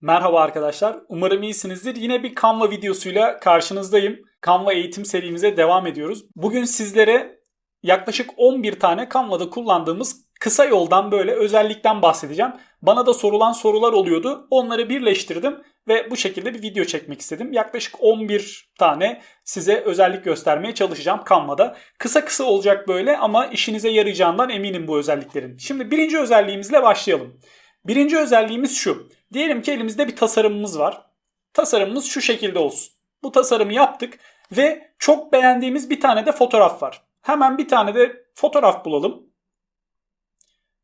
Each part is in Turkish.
Merhaba arkadaşlar. Umarım iyisinizdir. Yine bir Canva videosuyla karşınızdayım. Canva eğitim serimize devam ediyoruz. Bugün sizlere yaklaşık 11 tane Canva'da kullandığımız kısa yoldan böyle özellikten bahsedeceğim. Bana da sorulan sorular oluyordu. Onları birleştirdim ve bu şekilde bir video çekmek istedim. Yaklaşık 11 tane size özellik göstermeye çalışacağım Canva'da. Kısa kısa olacak böyle ama işinize yarayacağından eminim bu özelliklerin. Şimdi birinci özelliğimizle başlayalım. Birinci özelliğimiz şu. Diyelim ki elimizde bir tasarımımız var. Tasarımımız şu şekilde olsun. Bu tasarımı yaptık ve çok beğendiğimiz bir tane de fotoğraf var. Hemen bir tane de fotoğraf bulalım.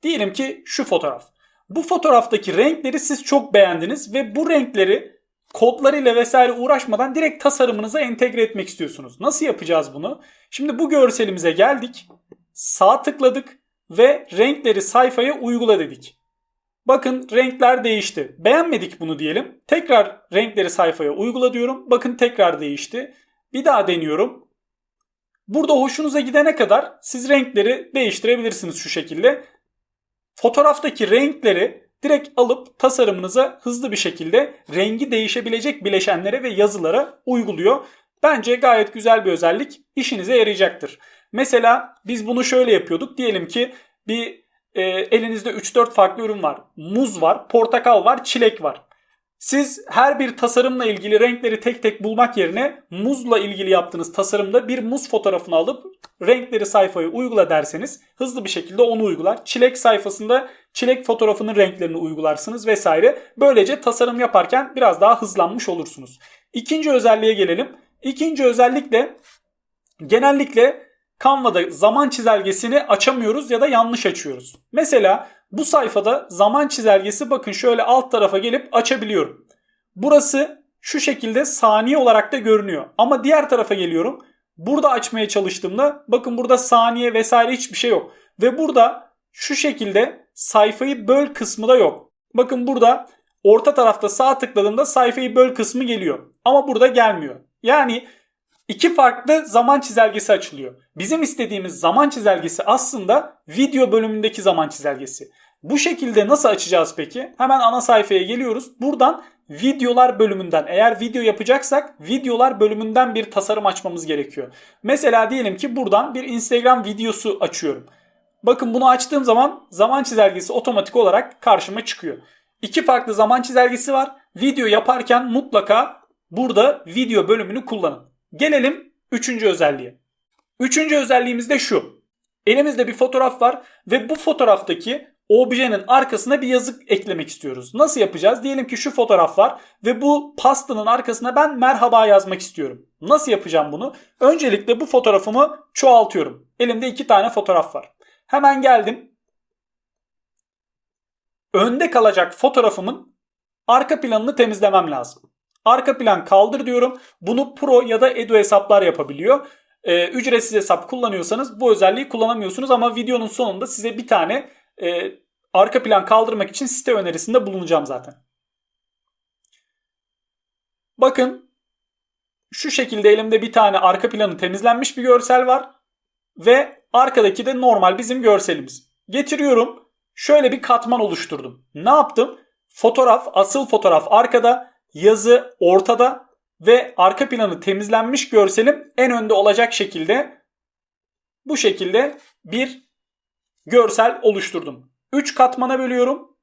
Diyelim ki şu fotoğraf. Bu fotoğraftaki renkleri siz çok beğendiniz ve bu renkleri kodlarıyla vesaire uğraşmadan direkt tasarımınıza entegre etmek istiyorsunuz. Nasıl yapacağız bunu? Şimdi bu görselimize geldik. Sağ tıkladık ve renkleri sayfaya uygula dedik. Bakın renkler değişti. Beğenmedik bunu diyelim. Tekrar renkleri sayfaya uygula diyorum. Bakın tekrar değişti. Bir daha deniyorum. Burada hoşunuza gidene kadar siz renkleri değiştirebilirsiniz şu şekilde. Fotoğraftaki renkleri direkt alıp tasarımınıza hızlı bir şekilde rengi değişebilecek bileşenlere ve yazılara uyguluyor. Bence gayet güzel bir özellik. İşinize yarayacaktır. Mesela biz bunu şöyle yapıyorduk. Diyelim ki bir e, elinizde 3-4 farklı ürün var. Muz var, portakal var, çilek var. Siz her bir tasarımla ilgili renkleri tek tek bulmak yerine muzla ilgili yaptığınız tasarımda bir muz fotoğrafını alıp renkleri sayfaya uygula derseniz hızlı bir şekilde onu uygular. Çilek sayfasında çilek fotoğrafının renklerini uygularsınız vesaire. Böylece tasarım yaparken biraz daha hızlanmış olursunuz. İkinci özelliğe gelelim. İkinci özellik de genellikle Canva'da zaman çizelgesini açamıyoruz ya da yanlış açıyoruz. Mesela bu sayfada zaman çizelgesi bakın şöyle alt tarafa gelip açabiliyorum. Burası şu şekilde saniye olarak da görünüyor. Ama diğer tarafa geliyorum. Burada açmaya çalıştığımda bakın burada saniye vesaire hiçbir şey yok. Ve burada şu şekilde sayfayı böl kısmı da yok. Bakın burada orta tarafta sağ tıkladığımda sayfayı böl kısmı geliyor. Ama burada gelmiyor. Yani iki farklı zaman çizelgesi açılıyor. Bizim istediğimiz zaman çizelgesi aslında video bölümündeki zaman çizelgesi. Bu şekilde nasıl açacağız peki? Hemen ana sayfaya geliyoruz. Buradan videolar bölümünden eğer video yapacaksak videolar bölümünden bir tasarım açmamız gerekiyor. Mesela diyelim ki buradan bir Instagram videosu açıyorum. Bakın bunu açtığım zaman zaman çizelgesi otomatik olarak karşıma çıkıyor. İki farklı zaman çizelgesi var. Video yaparken mutlaka burada video bölümünü kullanın. Gelelim üçüncü özelliğe. Üçüncü özelliğimiz de şu. Elimizde bir fotoğraf var ve bu fotoğraftaki objenin arkasına bir yazı eklemek istiyoruz. Nasıl yapacağız? Diyelim ki şu fotoğraf var ve bu pastanın arkasına ben merhaba yazmak istiyorum. Nasıl yapacağım bunu? Öncelikle bu fotoğrafımı çoğaltıyorum. Elimde iki tane fotoğraf var. Hemen geldim. Önde kalacak fotoğrafımın arka planını temizlemem lazım. Arka plan kaldır diyorum. Bunu Pro ya da Edu hesaplar yapabiliyor. Ee, ücretsiz hesap kullanıyorsanız bu özelliği kullanamıyorsunuz ama videonun sonunda size bir tane e, arka plan kaldırmak için site önerisinde bulunacağım zaten. Bakın şu şekilde elimde bir tane arka planı temizlenmiş bir görsel var ve arkadaki de normal bizim görselimiz. Getiriyorum. Şöyle bir katman oluşturdum. Ne yaptım? Fotoğraf, asıl fotoğraf arkada, yazı ortada ve arka planı temizlenmiş görselim en önde olacak şekilde bu şekilde bir görsel oluşturdum. 3 katmana bölüyorum.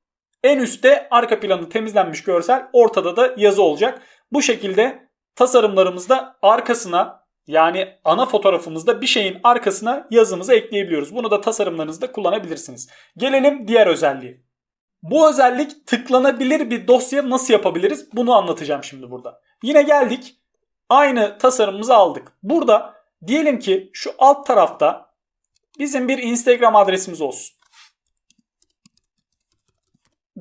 En üstte arka planı temizlenmiş görsel, ortada da yazı olacak. Bu şekilde tasarımlarımızda arkasına yani ana fotoğrafımızda bir şeyin arkasına yazımızı ekleyebiliyoruz. Bunu da tasarımlarınızda kullanabilirsiniz. Gelelim diğer özelliğe. Bu özellik tıklanabilir bir dosya nasıl yapabiliriz? Bunu anlatacağım şimdi burada. Yine geldik. Aynı tasarımımızı aldık. Burada diyelim ki şu alt tarafta bizim bir Instagram adresimiz olsun.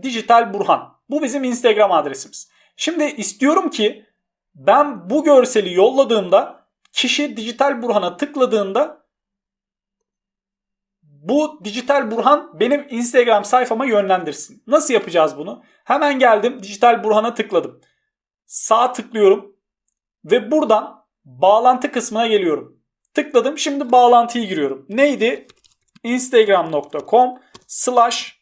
Dijital Burhan. Bu bizim Instagram adresimiz. Şimdi istiyorum ki ben bu görseli yolladığımda kişi Dijital Burhan'a tıkladığında bu Dijital Burhan benim Instagram sayfama yönlendirsin. Nasıl yapacağız bunu? Hemen geldim Dijital Burhan'a tıkladım. Sağ tıklıyorum ve buradan bağlantı kısmına geliyorum. Tıkladım şimdi bağlantıyı giriyorum. Neydi? Instagram.com slash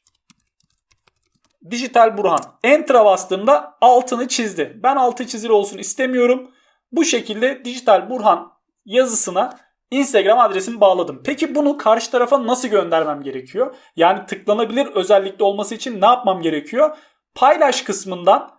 Dijital Burhan. Enter'a bastığımda altını çizdi. Ben altı çizili olsun istemiyorum. Bu şekilde Dijital Burhan yazısına Instagram adresimi bağladım. Peki bunu karşı tarafa nasıl göndermem gerekiyor? Yani tıklanabilir özellikle olması için ne yapmam gerekiyor? Paylaş kısmından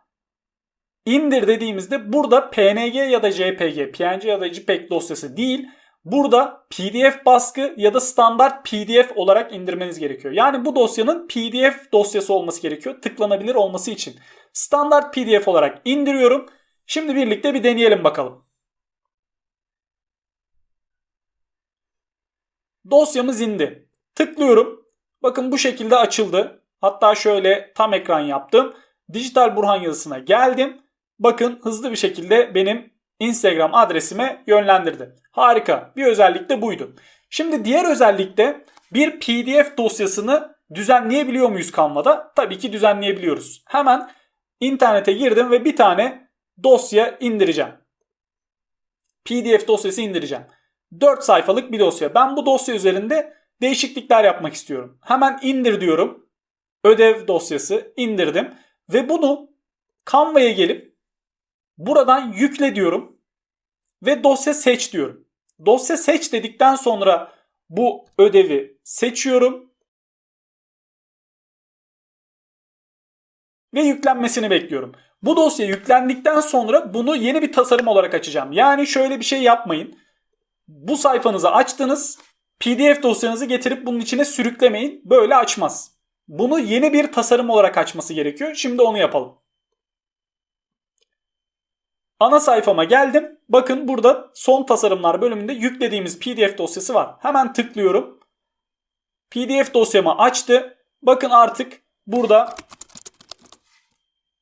indir dediğimizde burada PNG ya da JPG, PNG ya da JPEG dosyası değil. Burada PDF baskı ya da standart PDF olarak indirmeniz gerekiyor. Yani bu dosyanın PDF dosyası olması gerekiyor tıklanabilir olması için. Standart PDF olarak indiriyorum. Şimdi birlikte bir deneyelim bakalım. Dosyamız indi. Tıklıyorum. Bakın bu şekilde açıldı. Hatta şöyle tam ekran yaptım. Dijital Burhan yazısına geldim. Bakın hızlı bir şekilde benim Instagram adresime yönlendirdi. Harika. Bir özellik de buydu. Şimdi diğer özellikte bir PDF dosyasını düzenleyebiliyor muyuz Canva'da? Tabii ki düzenleyebiliyoruz. Hemen internete girdim ve bir tane dosya indireceğim. PDF dosyası indireceğim. 4 sayfalık bir dosya. Ben bu dosya üzerinde değişiklikler yapmak istiyorum. Hemen indir diyorum. Ödev dosyası indirdim ve bunu Canva'ya gelip buradan yükle diyorum ve dosya seç diyorum. Dosya seç dedikten sonra bu ödevi seçiyorum ve yüklenmesini bekliyorum. Bu dosya yüklendikten sonra bunu yeni bir tasarım olarak açacağım. Yani şöyle bir şey yapmayın. Bu sayfanızı açtınız. PDF dosyanızı getirip bunun içine sürüklemeyin. Böyle açmaz. Bunu yeni bir tasarım olarak açması gerekiyor. Şimdi onu yapalım. Ana sayfama geldim. Bakın burada son tasarımlar bölümünde yüklediğimiz PDF dosyası var. Hemen tıklıyorum. PDF dosyamı açtı. Bakın artık burada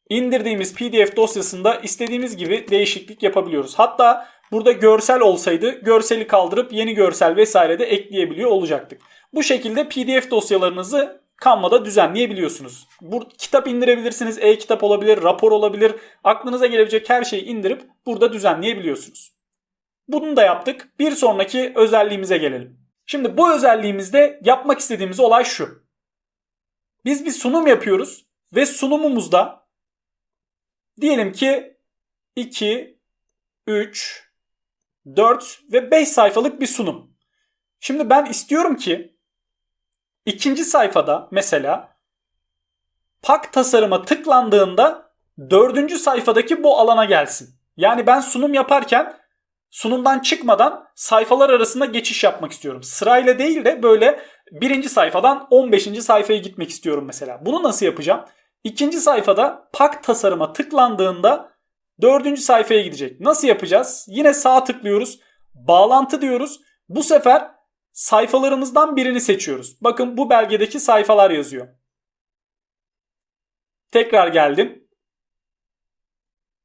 indirdiğimiz PDF dosyasında istediğimiz gibi değişiklik yapabiliyoruz. Hatta burada görsel olsaydı görseli kaldırıp yeni görsel vesaire de ekleyebiliyor olacaktık. Bu şekilde PDF dosyalarınızı Canva'da düzenleyebiliyorsunuz. Bu kitap indirebilirsiniz, e-kitap olabilir, rapor olabilir. Aklınıza gelebilecek her şeyi indirip burada düzenleyebiliyorsunuz. Bunu da yaptık. Bir sonraki özelliğimize gelelim. Şimdi bu özelliğimizde yapmak istediğimiz olay şu. Biz bir sunum yapıyoruz ve sunumumuzda diyelim ki 2, 3, 4 ve 5 sayfalık bir sunum. Şimdi ben istiyorum ki İkinci sayfada mesela pak tasarıma tıklandığında dördüncü sayfadaki bu alana gelsin. Yani ben sunum yaparken sunumdan çıkmadan sayfalar arasında geçiş yapmak istiyorum. Sırayla değil de böyle birinci sayfadan 15. sayfaya gitmek istiyorum mesela. Bunu nasıl yapacağım? İkinci sayfada pak tasarıma tıklandığında dördüncü sayfaya gidecek. Nasıl yapacağız? Yine sağ tıklıyoruz. Bağlantı diyoruz. Bu sefer sayfalarımızdan birini seçiyoruz. Bakın bu belgedeki sayfalar yazıyor. Tekrar geldim.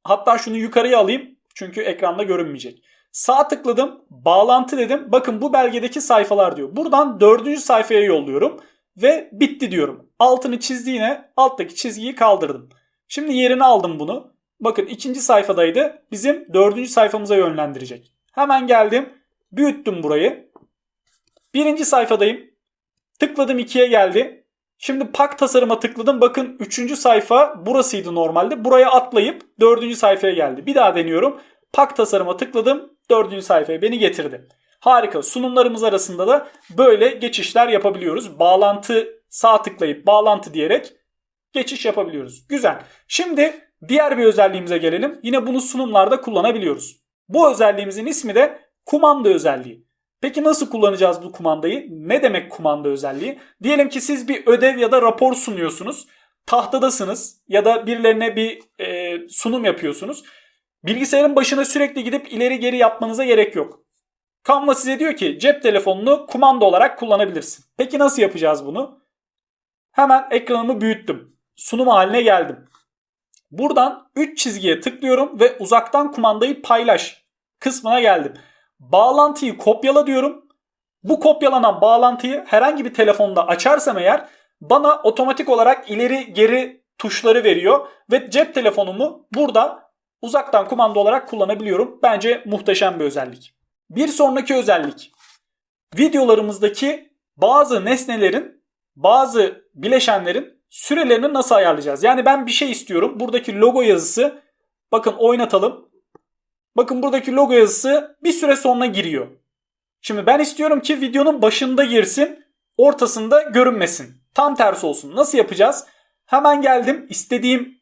Hatta şunu yukarıya alayım çünkü ekranda görünmeyecek. Sağ tıkladım, bağlantı dedim. Bakın bu belgedeki sayfalar diyor. Buradan dördüncü sayfaya yolluyorum ve bitti diyorum. Altını çizdiğine alttaki çizgiyi kaldırdım. Şimdi yerine aldım bunu. Bakın ikinci sayfadaydı. Bizim dördüncü sayfamıza yönlendirecek. Hemen geldim. Büyüttüm burayı. Birinci sayfadayım. Tıkladım 2'ye geldi. Şimdi pak tasarıma tıkladım. Bakın 3. sayfa burasıydı normalde. Buraya atlayıp 4. sayfaya geldi. Bir daha deniyorum. Pak tasarıma tıkladım. 4. sayfaya beni getirdi. Harika. Sunumlarımız arasında da böyle geçişler yapabiliyoruz. Bağlantı sağ tıklayıp bağlantı diyerek geçiş yapabiliyoruz. Güzel. Şimdi diğer bir özelliğimize gelelim. Yine bunu sunumlarda kullanabiliyoruz. Bu özelliğimizin ismi de kumanda özelliği. Peki nasıl kullanacağız bu kumandayı? Ne demek kumanda özelliği? Diyelim ki siz bir ödev ya da rapor sunuyorsunuz. Tahtadasınız ya da birilerine bir e, sunum yapıyorsunuz. Bilgisayarın başına sürekli gidip ileri geri yapmanıza gerek yok. Canva size diyor ki cep telefonunu kumanda olarak kullanabilirsin. Peki nasıl yapacağız bunu? Hemen ekranımı büyüttüm. Sunum haline geldim. Buradan 3 çizgiye tıklıyorum ve uzaktan kumandayı paylaş kısmına geldim. Bağlantıyı kopyala diyorum. Bu kopyalanan bağlantıyı herhangi bir telefonda açarsam eğer bana otomatik olarak ileri geri tuşları veriyor ve cep telefonumu burada uzaktan kumanda olarak kullanabiliyorum. Bence muhteşem bir özellik. Bir sonraki özellik. Videolarımızdaki bazı nesnelerin, bazı bileşenlerin sürelerini nasıl ayarlayacağız? Yani ben bir şey istiyorum. Buradaki logo yazısı bakın oynatalım. Bakın buradaki logo yazısı bir süre sonra giriyor. Şimdi ben istiyorum ki videonun başında girsin, ortasında görünmesin. Tam tersi olsun. Nasıl yapacağız? Hemen geldim istediğim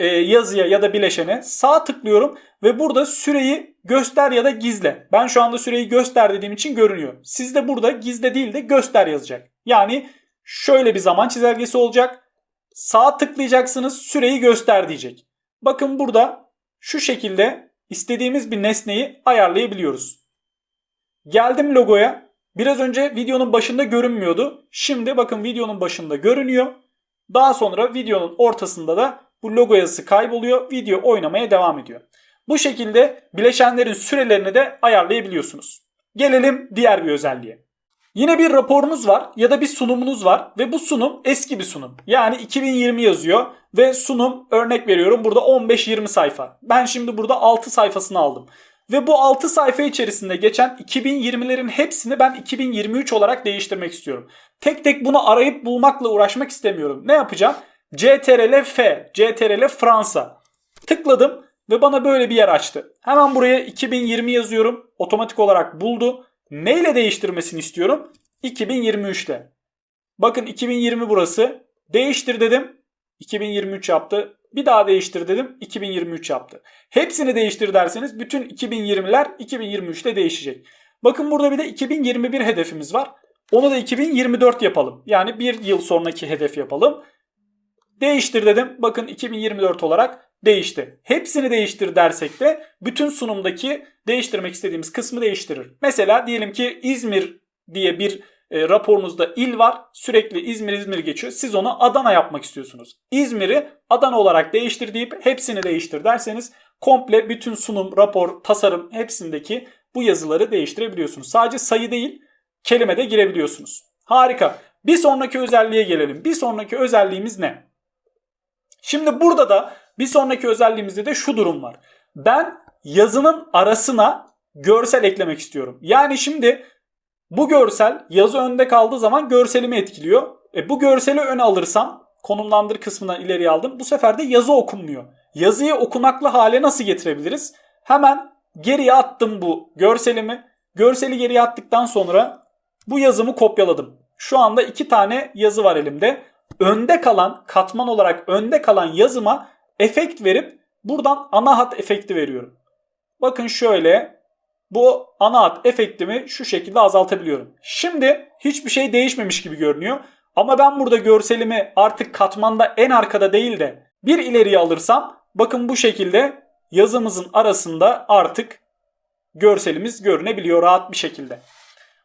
e, yazıya ya da bileşene sağ tıklıyorum ve burada süreyi göster ya da gizle. Ben şu anda süreyi göster dediğim için görünüyor. Sizde burada gizle değil de göster yazacak. Yani şöyle bir zaman çizelgesi olacak. Sağ tıklayacaksınız süreyi göster diyecek. Bakın burada şu şekilde istediğimiz bir nesneyi ayarlayabiliyoruz. Geldim logoya. Biraz önce videonun başında görünmüyordu. Şimdi bakın videonun başında görünüyor. Daha sonra videonun ortasında da bu logo yazısı kayboluyor. Video oynamaya devam ediyor. Bu şekilde bileşenlerin sürelerini de ayarlayabiliyorsunuz. Gelelim diğer bir özelliğe. Yine bir raporunuz var ya da bir sunumunuz var ve bu sunum eski bir sunum. Yani 2020 yazıyor ve sunum örnek veriyorum burada 15-20 sayfa. Ben şimdi burada 6 sayfasını aldım. Ve bu 6 sayfa içerisinde geçen 2020'lerin hepsini ben 2023 olarak değiştirmek istiyorum. Tek tek bunu arayıp bulmakla uğraşmak istemiyorum. Ne yapacağım? CTRL F, CTRL Fransa. Tıkladım ve bana böyle bir yer açtı. Hemen buraya 2020 yazıyorum. Otomatik olarak buldu. Neyle değiştirmesini istiyorum? 2023 ile. Bakın 2020 burası. Değiştir dedim. 2023 yaptı. Bir daha değiştir dedim. 2023 yaptı. Hepsini değiştir derseniz bütün 2020'ler 2023'te değişecek. Bakın burada bir de 2021 hedefimiz var. Onu da 2024 yapalım. Yani bir yıl sonraki hedef yapalım. Değiştir dedim. Bakın 2024 olarak değişti. Hepsini değiştir dersek de bütün sunumdaki değiştirmek istediğimiz kısmı değiştirir. Mesela diyelim ki İzmir diye bir e, raporunuzda il var. Sürekli İzmir İzmir geçiyor. Siz onu Adana yapmak istiyorsunuz. İzmir'i Adana olarak değiştir deyip hepsini değiştir derseniz komple bütün sunum, rapor, tasarım hepsindeki bu yazıları değiştirebiliyorsunuz. Sadece sayı değil kelime de girebiliyorsunuz. Harika. Bir sonraki özelliğe gelelim. Bir sonraki özelliğimiz ne? Şimdi burada da bir sonraki özelliğimizde de şu durum var. Ben yazının arasına görsel eklemek istiyorum. Yani şimdi bu görsel yazı önde kaldığı zaman görselimi etkiliyor. E bu görseli ön alırsam konumlandır kısmından ileriye aldım. Bu sefer de yazı okunmuyor. Yazıyı okunaklı hale nasıl getirebiliriz? Hemen geriye attım bu görselimi. Görseli geriye attıktan sonra bu yazımı kopyaladım. Şu anda iki tane yazı var elimde. Önde kalan katman olarak önde kalan yazıma efekt verip buradan ana hat efekti veriyorum. Bakın şöyle bu ana hat efektimi şu şekilde azaltabiliyorum. Şimdi hiçbir şey değişmemiş gibi görünüyor. Ama ben burada görselimi artık katmanda en arkada değil de bir ileriye alırsam bakın bu şekilde yazımızın arasında artık görselimiz görünebiliyor rahat bir şekilde.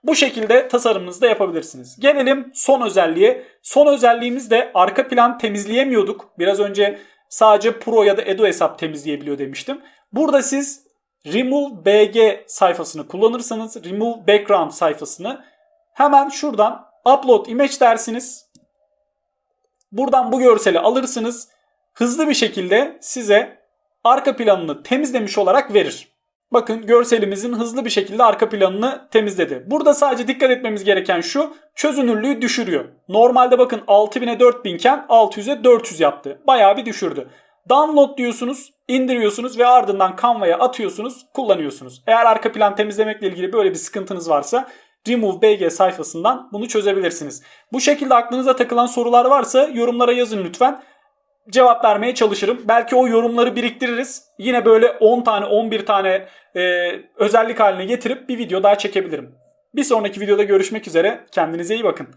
Bu şekilde tasarımınızı da yapabilirsiniz. Gelelim son özelliğe. Son özelliğimiz de arka plan temizleyemiyorduk. Biraz önce sadece Pro ya da Edo hesap temizleyebiliyor demiştim. Burada siz Remove BG sayfasını kullanırsanız Remove Background sayfasını hemen şuradan Upload Image dersiniz. Buradan bu görseli alırsınız. Hızlı bir şekilde size arka planını temizlemiş olarak verir. Bakın görselimizin hızlı bir şekilde arka planını temizledi. Burada sadece dikkat etmemiz gereken şu çözünürlüğü düşürüyor. Normalde bakın 6000'e 4000 iken 600'e 400 yaptı. Bayağı bir düşürdü. Download diyorsunuz, indiriyorsunuz ve ardından Canva'ya atıyorsunuz, kullanıyorsunuz. Eğer arka plan temizlemekle ilgili böyle bir sıkıntınız varsa Remove BG sayfasından bunu çözebilirsiniz. Bu şekilde aklınıza takılan sorular varsa yorumlara yazın lütfen cevap vermeye çalışırım. Belki o yorumları biriktiririz. Yine böyle 10 tane 11 tane e, özellik haline getirip bir video daha çekebilirim. Bir sonraki videoda görüşmek üzere. Kendinize iyi bakın.